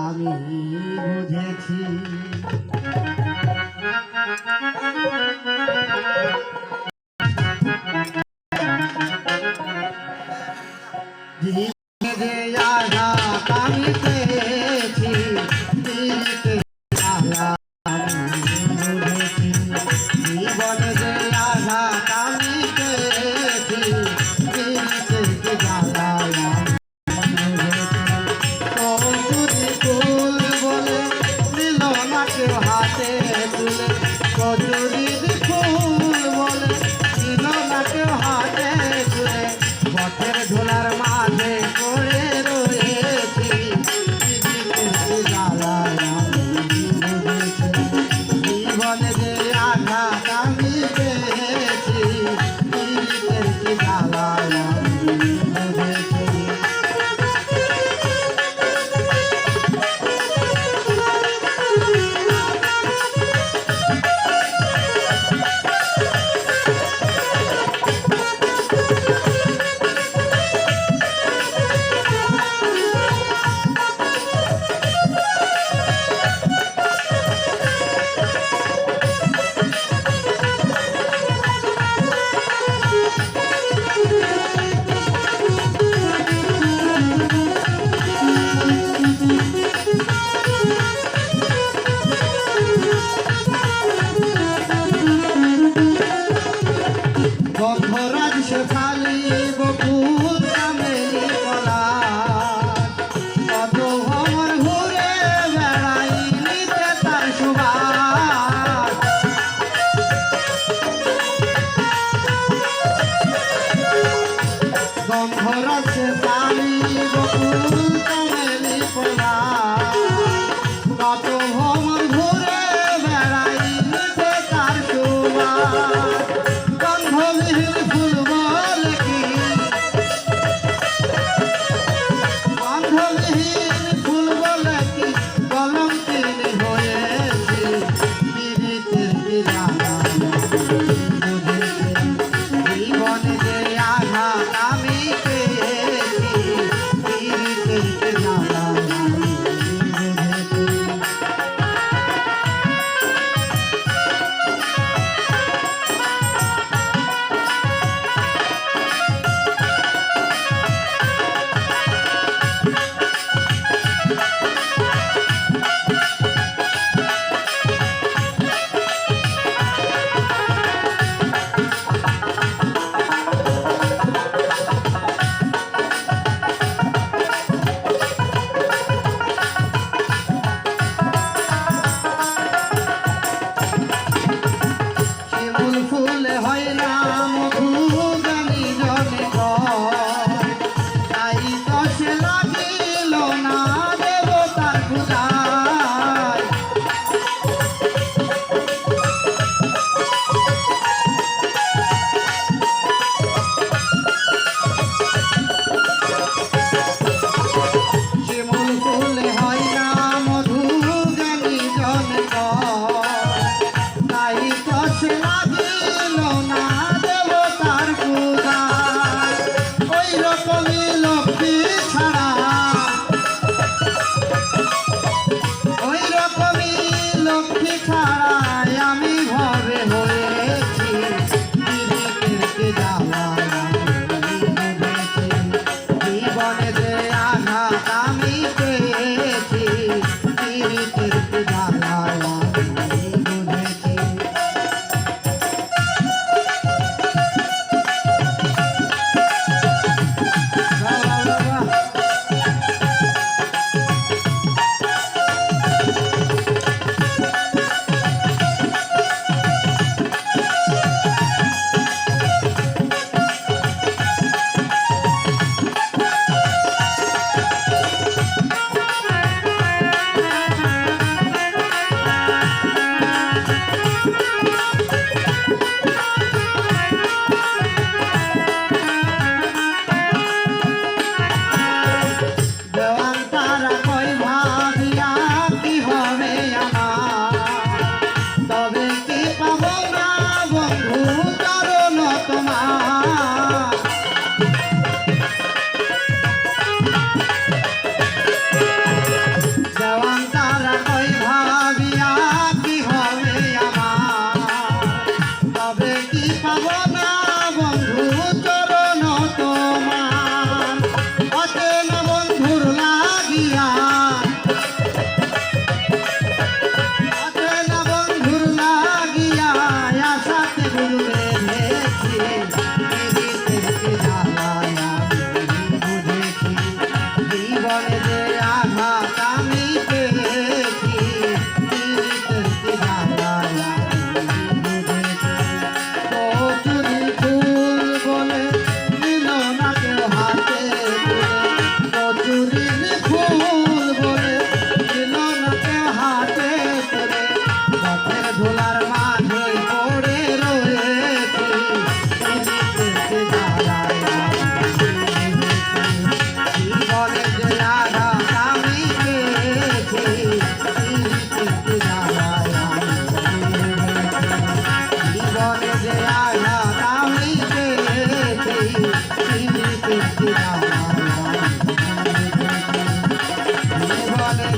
আমি বুঝেছি আমি পেয়েছি সেখানে বকুল মেলি কলা কত ভ্রমণ ঘুরে বেড়াই নিতে তার সুবাস। গন্ধরসে জীবনে